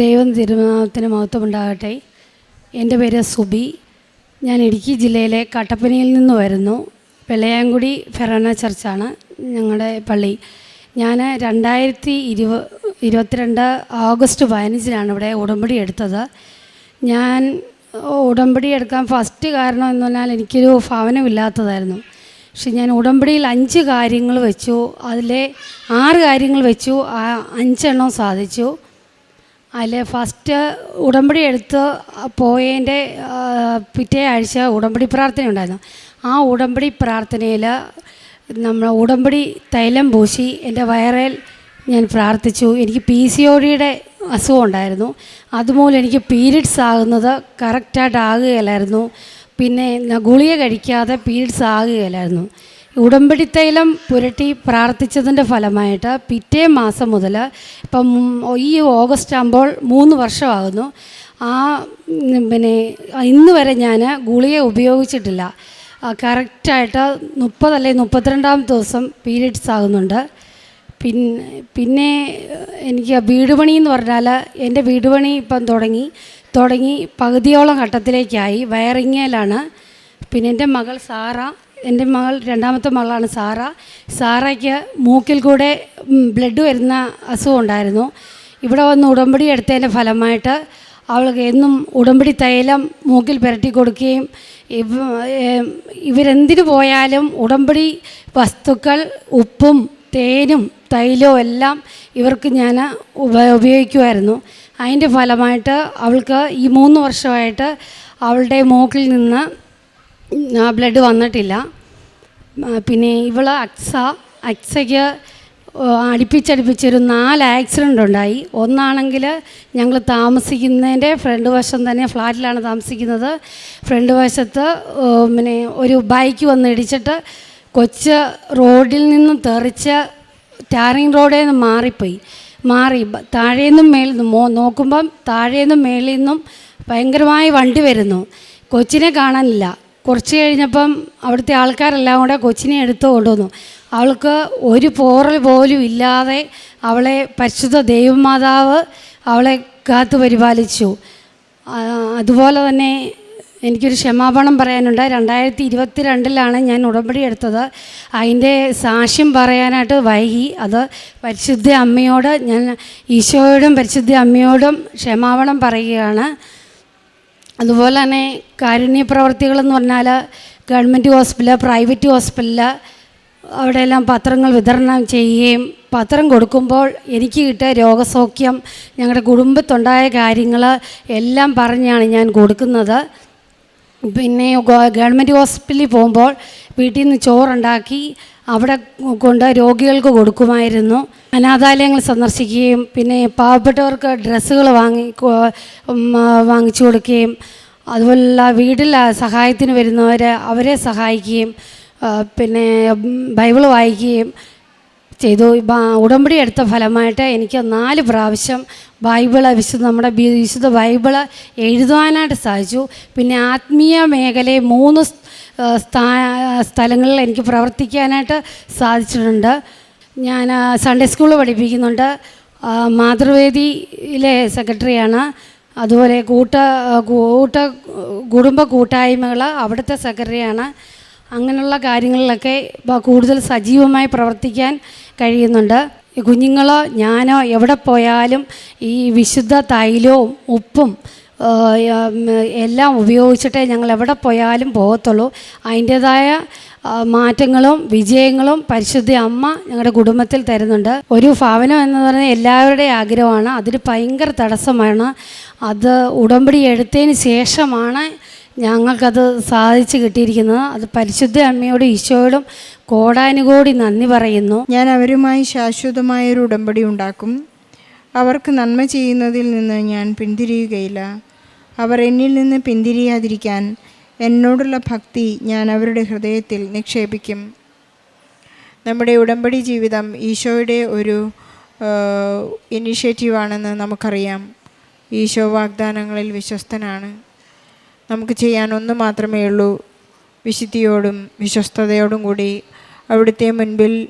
ദൈവം തിരുനാമത്തിന് മഹത്വമുണ്ടാകട്ടെ. എന്റെ പേര് സുബി. ഞാൻ ഇടുക്കി ജില്ലയിലെ കട്ടപ്പനയിൽ നിന്ന് വരുന്നു. വെള്ളയാങ്കുടി ഫെറാന ചർച്ചാണ് ഞങ്ങളുടെ പള്ളി. ഞാൻ രണ്ടായിരത്തി ഇരുപ ഇരുപത്തിരണ്ട് ഓഗസ്റ്റ് പതിനഞ്ചിനാണ് ഇവിടെ ഉടമ്പടി എടുത്തത്. ഞാൻ ഉടമ്പടി എടുക്കാൻ ഫസ്റ്റ് കാരണം എന്ന് പറഞ്ഞാൽ എനിക്കൊരു ഭവനമില്ലാത്തതായിരുന്നു. പക്ഷെ ഞാൻ ഉടമ്പടിയിൽ അഞ്ച് കാര്യങ്ങൾ വെച്ചു. അതിലെ ആറ് കാര്യങ്ങൾ വെച്ചു. ആ അഞ്ചെണ്ണം സാധിച്ചു. അതിൽ ഫസ്റ്റ് ഉടമ്പടി എടുത്ത് പോയതിന്റെ പിറ്റേ ആഴ്ച ഉടമ്പടി പ്രാർത്ഥന ഉണ്ടായിരുന്നു. ആ ഉടമ്പടി പ്രാർത്ഥനയിൽ നമ്മൾ ഉടമ്പടി തൈലം പൂശി എന്റെ വയറിൽ ഞാൻ പ്രാർത്ഥിച്ചു. എനിക്ക് പി സി ഒ ഡിയുടെ അസുഖം ഉണ്ടായിരുന്നു. അതുമൂലം എനിക്ക് പീരീഡ്സ് ആകുന്നത് കറക്റ്റായിട്ട് ആകുകയില്ലായിരുന്നു. പിന്നെ ഗുളിക കഴിക്കാതെ പീരീഡ്സ് ആകുകയില്ലായിരുന്നു. ഉടമ്പടി തൈലം പുരട്ടി പ്രാർത്ഥിച്ചതിന്റെ ഫലമായിട്ട് പിറ്റേ മാസം മുതൽ ഇപ്പം ഈ ഓഗസ്റ്റ് ആകുമ്പോൾ മൂന്ന് വർഷമാകുന്നു. ആ പിന്നെ ഇന്ന് വരെ ഞാൻ ഗുളിക ഉപയോഗിച്ചിട്ടില്ല. കറക്റ്റായിട്ട് മുപ്പതല്ലേ മുപ്പത്തിരണ്ടാം ദിവസം പീരീഡ്സ് ആകുന്നുണ്ട്. പിന്നെ പിന്നെ എനിക്ക് വീട് പണി എന്ന് പറഞ്ഞാൽ എന്റെ വീട് പണി ഇപ്പം തുടങ്ങി തുടങ്ങി പകുതിയോളം ഘട്ടത്തിലേക്കായി വയറിങ്ങയിലാണ് പിന്നെ എന്റെ മകൾ സാറ എന്റെ മകൾ രണ്ടാമത്തെ മകളാണ് സാറ. സാറയ്ക്ക് മൂക്കിൽ കൂടെ ബ്ലഡ് വരുന്ന അസുഖം ഉണ്ടായിരുന്നു. ഇവിടെ വന്ന് ഉടമ്പടി എടുത്തതിന്റെ ഫലമായിട്ട് അവൾക്ക് എന്നും ഉടമ്പടി തൈലം മൂക്കിൽ പുരട്ടി കൊടുക്കുകയും ഇവ ഇവരെന്തിനു പോയാലും ഉടമ്പടി വസ്തുക്കൾ ഉപ്പും തേനും തൈലവും എല്ലാം ഇവർക്ക് ഞാൻ ഉപ ഉപയോഗിക്കുമായിരുന്നു. അതിന്റെ ഫലമായിട്ട് അവൾക്ക് ഈ മൂന്ന് വർഷമായിട്ട് അവളുടെ മൂക്കിൽ നിന്ന് ബ്ലഡ് വന്നിട്ടില്ല. പിന്നെ ഇവൾ അക്സ അക്സയ്ക്ക് അടുപ്പിച്ചടുപ്പിച്ചൊരു നാല് ആക്സിഡന്റ് ഉണ്ടായി. ഒന്നാണെങ്കിൽ ഞങ്ങൾ താമസിക്കുന്നതിന്റെ ഫ്രണ്ട് വശം തന്നെ ഫ്ലാറ്റിലാണ് താമസിക്കുന്നത്. ഫ്രണ്ട് വശത്ത് പിന്നെ ഒരു ബൈക്ക് വന്ന് ഇടിച്ചിട്ട് കൊച്ച് റോഡിൽ നിന്നും തെറിച്ച് ടാറിങ് റോഡിൽ നിന്ന് മാറിപ്പോയി. മാറി താഴേന്നും മേളിൽ നിന്നും നോക്കുമ്പം താഴേന്നും മേളിൽ നിന്നും ഭയങ്കരമായി വണ്ടി വരുന്നു. കൊച്ചിനെ കാണാനില്ല. കുറച്ച് കഴിഞ്ഞപ്പം അവിടുത്തെ ആൾക്കാരെല്ലാം കൂടെ കൊച്ചിനെ എടുത്ത് കൊണ്ടുവന്നു. അവൾക്ക് ഒരു പോറൽ പോലും ഇല്ലാതെ അവളെ പരിശുദ്ധ ദൈവമാതാവ് അവളെ കാത്തു പരിപാലിച്ചു. അതുപോലെ തന്നെ എനിക്കൊരു ക്ഷമാപണം പറയാനുണ്ട്. രണ്ടായിരത്തി ഇരുപത്തി രണ്ടിലാണ് ഞാൻ ഉടമ്പടി എടുത്തത്. അതിന്റെ സാക്ഷ്യം പറയാനായിട്ട് വൈകി. അത് പരിശുദ്ധ അമ്മയോട് ഞാൻ ഈശോയോടും പരിശുദ്ധ അമ്മയോടും ക്ഷമാപണം പറയുകയാണ്. അതുപോലെ തന്നെ കാരുണ്യ പ്രവർത്തികളെന്ന് പറഞ്ഞാൽ ഗവൺമെന്റ് ഹോസ്പിറ്റൽ പ്രൈവറ്റ് ഹോസ്പിറ്റൽ അവിടെയെല്ലാം പത്രങ്ങൾ വിതരണം ചെയ്യുകയും പത്രം കൊടുക്കുമ്പോൾ എനിക്ക് കിട്ടിയ രോഗസൗഖ്യം ഞങ്ങളുടെ കുടുംബത്തുണ്ടായ കാര്യങ്ങൾ എല്ലാം പറഞ്ഞാണ് ഞാൻ കൊടുക്കുന്നത്. പിന്നെ ഗവ- ഗവൺമെന്റ് ഹോസ്പിറ്റലിൽ പോകുമ്പോൾ വീട്ടിൽ നിന്ന് ചോറുണ്ടാക്കി അവിടെ കൊണ്ട് രോഗികൾക്ക് കൊടുക്കുമായിരുന്നു. അനാഥാലയങ്ങൾ സന്ദർശിക്കുകയും പിന്നെ പാവപ്പെട്ടവർക്ക് ഡ്രസ്സുകൾ വാങ്ങി വാങ്ങിച്ചു കൊടുക്കുകയും അതുപോലുള്ള വീട്ടിൽ സഹായത്തിന് വരുന്നവർ അവരെ സഹായിക്കുകയും പിന്നെ ബൈബിൾ വായിക്കുകയും ചെയ്തു. ഉടമ്പടി എടുത്ത ഫലമായിട്ട് എനിക്ക് നാല് പ്രാവശ്യം ബൈബിൾ വിശുദ്ധ നമ്മുടെ വിശുദ്ധ ബൈബിൾ എഴുതുവാനായിട്ട് സാധിച്ചു. പിന്നെ ആത്മീയ മേഖലയെ മൂന്ന് സ്ഥലങ്ങളിൽ എനിക്ക് പ്രവർത്തിക്കാനായിട്ട് സാധിച്ചിട്ടുണ്ട്. ഞാൻ സൺഡേ സ്കൂൾ പഠിപ്പിക്കുന്നുണ്ട്. മാതൃവേദിയിലെ സെക്രട്ടറിയാണ്. അതുപോലെ കൂട്ട കൂട്ട കുടുംബ കൂട്ടായ്മകൾ അവിടുത്തെ സെക്രട്ടറിയാണ്. അങ്ങനെയുള്ള കാര്യങ്ങളിലൊക്കെ കൂടുതൽ സജീവമായി പ്രവർത്തിക്കാൻ കഴിയുന്നുണ്ട്. കുഞ്ഞുങ്ങളോ ഞാനോ എവിടെ പോയാലും ഈ വിശുദ്ധ തൈലവും ഉപ്പും എല്ലാം ഉപയോഗിച്ചിട്ടേ ഞങ്ങൾ എവിടെ പോയാലും പോകത്തുള്ളൂ. അതിന്റേതായ മാറ്റങ്ങളും വിജയങ്ങളും പരിശുദ്ധ അമ്മ ഞങ്ങളുടെ കുടുംബത്തിൽ തരുന്നുണ്ട്. ഒരു ഭവനം എന്ന് പറഞ്ഞാൽ എല്ലാവരുടെയും ആഗ്രഹമാണ്. അതിന് ഭയങ്കര തടസ്സമാണ്. അത് ഉടമ്പടി എടുത്തതിന് ശേഷമാണ് ഞങ്ങൾക്കത് സാധിച്ചു കിട്ടിയിരിക്കുന്നത്. അത് പരിശുദ്ധ അമ്മയോടും ഈശോയോടും കോടാനുകോടി നന്ദി പറയുന്നു. ഞാൻ അവരുമായി ശാശ്വതമായൊരു ഉടമ്പടി ഉണ്ടാക്കും. അവർക്ക് നന്മ ചെയ്യുന്നതിൽ നിന്ന് ഞാൻ പിന്തിരിയുകയില്ല. അവർ എന്നിൽ നിന്ന് പിന്തിരിയാതിരിക്കാൻ എന്നോടുള്ള ഭക്തി ഞാൻ അവരുടെ ഹൃദയത്തിൽ നിക്ഷേപിക്കും. നമ്മുടെ ഉടമ്പടി ജീവിതം ഈശോയുടെ ഒരു ഇനിഷ്യേറ്റീവാണെന്ന് നമുക്കറിയാം. ഈശോ വാഗ്ദാനങ്ങളിൽ വിശ്വസ്തനാണ്. നമുക്ക് ചെയ്യാൻ ഒന്ന് മാത്രമേ ഉള്ളൂ. വിശുദ്ധിയോടും വിശ്വസ്തയോടും കൂടി അവിടുത്തെ മുൻപിൽ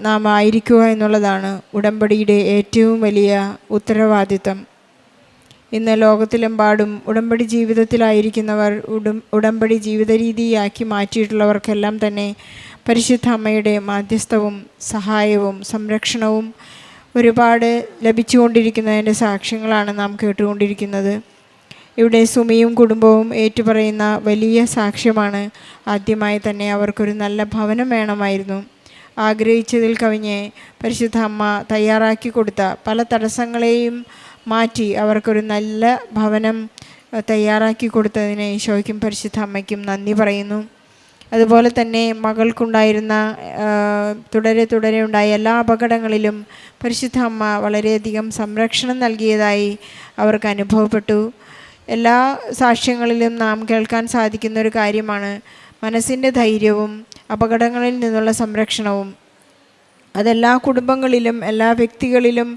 നാം ആയിരിക്കുക എന്നുള്ളതാണ് ഉടമ്പടിയുടെ ഏറ്റവും വലിയ ഉത്തരവാദിത്തം. ഇന്ന് ലോകത്തിലെമ്പാടും ഉടമ്പടി ജീവിതത്തിലായിരിക്കുന്നവർ ഉടം ഉടമ്പടി ജീവിത രീതിയാക്കി മാറ്റിയിട്ടുള്ളവർക്കെല്ലാം തന്നെ പരിശുദ്ധ അമ്മയുടെ മാധ്യസ്ഥവും സഹായവും സംരക്ഷണവും ഒരുപാട് ലഭിച്ചുകൊണ്ടിരിക്കുന്നതിന്റെ സാക്ഷ്യങ്ങളാണ് നാം കേട്ടുകൊണ്ടിരിക്കുന്നത്. ഇവിടെ സുമിയും കുടുംബവും ഏറ്റുപറയുന്ന വലിയ സാക്ഷ്യമാണ് ആദ്യമായി തന്നെ അവർക്കൊരു നല്ല ഭവനം വേണമായിരുന്നു. ആഗ്രഹിച്ചതിൽ കവിഞ്ഞ് പരിശുദ്ധ അമ്മ തയ്യാറാക്കി കൊടുത്ത പല തടസ്സങ്ങളെയും മാറ്റി അവർക്കൊരു നല്ല ഭവനം തയ്യാറാക്കി കൊടുത്തതിന് ഈശോയ്ക്കും പരിശുദ്ധ അമ്മയ്ക്കും നന്ദി പറയുന്നു. അതുപോലെ തന്നെ മകൾക്കുണ്ടായിരുന്ന തുടരെ തുടരെ ഉണ്ടായ എല്ലാ അപകടങ്ങളിലും പരിശുദ്ധ അമ്മ വളരെയധികം സംരക്ഷണം നൽകിയതായി അവർക്ക് അനുഭവപ്പെട്ടു. എല്ലാ സാക്ഷ്യങ്ങളിലും നാം കേൾക്കാൻ സാധിക്കുന്ന ഒരു കാര്യമാണ് മനസ്സിന്റെ ധൈര്യവും അപകടങ്ങളിൽ നിന്നുള്ള സംരക്ഷണവും. അതെല്ലാ കുടുംബങ്ങളിലും എല്ലാ വ്യക്തികളിലും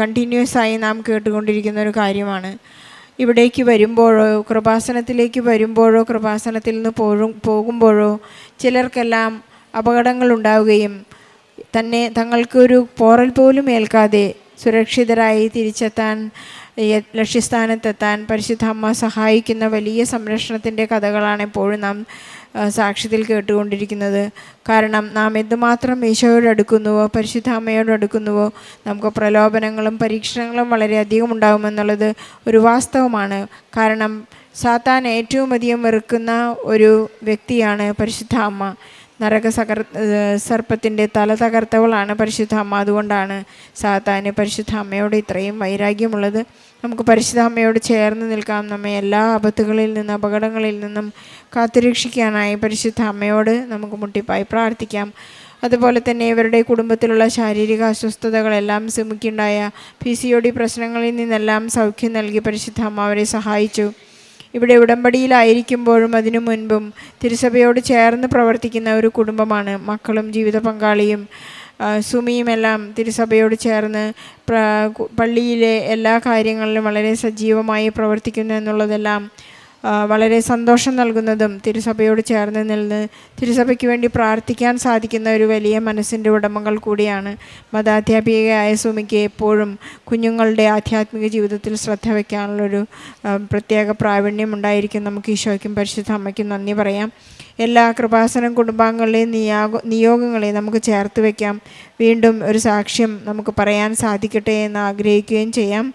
കണ്ടിന്യൂസ് ആയി നാം കേട്ടുകൊണ്ടിരിക്കുന്ന ഒരു കാര്യമാണ്. ഇവിടേക്ക് വരുമ്പോഴോ കൃപാസനത്തിലേക്ക് വരുമ്പോഴോ കൃപാസനത്തിൽ നിന്ന് പോഴും പോകുമ്പോഴോ ചിലർക്കെല്ലാം അപകടങ്ങൾ ഉണ്ടാവുകയും തന്നെ തങ്ങൾക്കൊരു പോറൽ പോലും ഏൽക്കാതെ സുരക്ഷിതരായി തിരിച്ചെത്താൻ ലക്ഷ്യസ്ഥാനത്തെത്താൻ പരിശുദ്ധ അമ്മ സഹായിക്കുന്ന വലിയ സംരക്ഷണത്തിന്റെ കഥകളാണ് എപ്പോഴും നാം സാക്ഷ്യത്തിൽ കേട്ടുകൊണ്ടിരിക്കുന്നത്. കാരണം നാം എന്തുമാത്രം ഈശോയോട് അടുക്കുന്നുവോ പരിശുദ്ധ അമ്മയോട് അടുക്കുന്നുവോ നമുക്ക് പ്രലോഭനങ്ങളും പരീക്ഷണങ്ങളും വളരെയധികം ഉണ്ടാകുമെന്നുള്ളത് ഒരു വാസ്തവമാണ്. കാരണം സാത്താൻ ഏറ്റവും അധികം വെറുക്കുന്ന ഒരു വ്യക്തിയാണ് പരിശുദ്ധ അമ്മ. നരക സകർ സർപ്പത്തിന്റെ തല തകർത്തവളാണ് പരിശുദ്ധ അമ്മ. അതുകൊണ്ടാണ് സാത്താന് പരിശുദ്ധ അമ്മയോട് ഇത്രയും വൈരാഗ്യമുള്ളത്. നമുക്ക് പരിശുദ്ധ അമ്മയോട് ചേർന്ന് നിൽക്കാം. നമ്മെ എല്ലാ ആപത്തുകളിൽ നിന്നും അപകടങ്ങളിൽ നിന്നും കാത്തുരക്ഷിക്കാനായി പരിശുദ്ധ അമ്മയോട് നമുക്ക് മുട്ടിപ്പായി പ്രാർത്ഥിക്കാം. അതുപോലെ തന്നെ ഇവരുടെ കുടുംബത്തിലുള്ള ശാരീരിക അസ്വസ്ഥതകളെല്ലാം സിമുക്കുണ്ടായ പി സി ഒ ഡി പ്രശ്നങ്ങളിൽ നിന്നെല്ലാം സൗഖ്യം നൽകി പരിശുദ്ധ അമ്മ അവരെ സഹായിച്ചു. ഇവിടെ ഉടമ്പടിയിലായിരിക്കുമ്പോഴും അതിനു മുൻപും തിരുസഭയോട് ചേർന്ന് പ്രവർത്തിക്കുന്ന ഒരു കുടുംബമാണ് മക്കളും ജീവിത പങ്കാളിയും. സുമിയുമെല്ലാം തിരുസഭയോട് ചേർന്ന് പള്ളിയിലെ എല്ലാ കാര്യങ്ങളിലും വളരെ സജീവമായി പ്രവർത്തിക്കുന്നു എന്നുള്ളതെല്ലാം വളരെ സന്തോഷം നൽകുന്നതും തിരുസഭയോട് ചേർന്ന് നിന്ന് തിരുസഭയ്ക്ക് വേണ്ടി പ്രാർത്ഥിക്കാൻ സാധിക്കുന്ന ഒരു വലിയ മനസ്സിന്റെ ഉടമകൾ കൂടിയാണ് മതാധ്യാപികയായ സുമിക്ക് എപ്പോഴും കുഞ്ഞുങ്ങളുടെ ആധ്യാത്മിക ജീവിതത്തിൽ ശ്രദ്ധ വയ്ക്കാനുള്ളൊരു പ്രത്യേക പ്രാവീണ്യം ഉണ്ടായിരിക്കും. നമുക്ക് ഈശോയ്ക്കും പരിശുദ്ധ അമ്മയ്ക്കും നന്ദി പറയാം. എല്ലാ കൃപാസനം കുടുംബാംഗങ്ങളെയും നിയോഗ നിയോഗങ്ങളെയും നമുക്ക് ചേർത്ത് വയ്ക്കാം. വീണ്ടും ഒരു സാക്ഷ്യം നമുക്ക് പറയാൻ സാധിക്കട്ടെ എന്ന് ആഗ്രഹിക്കുകയും ചെയ്യാം.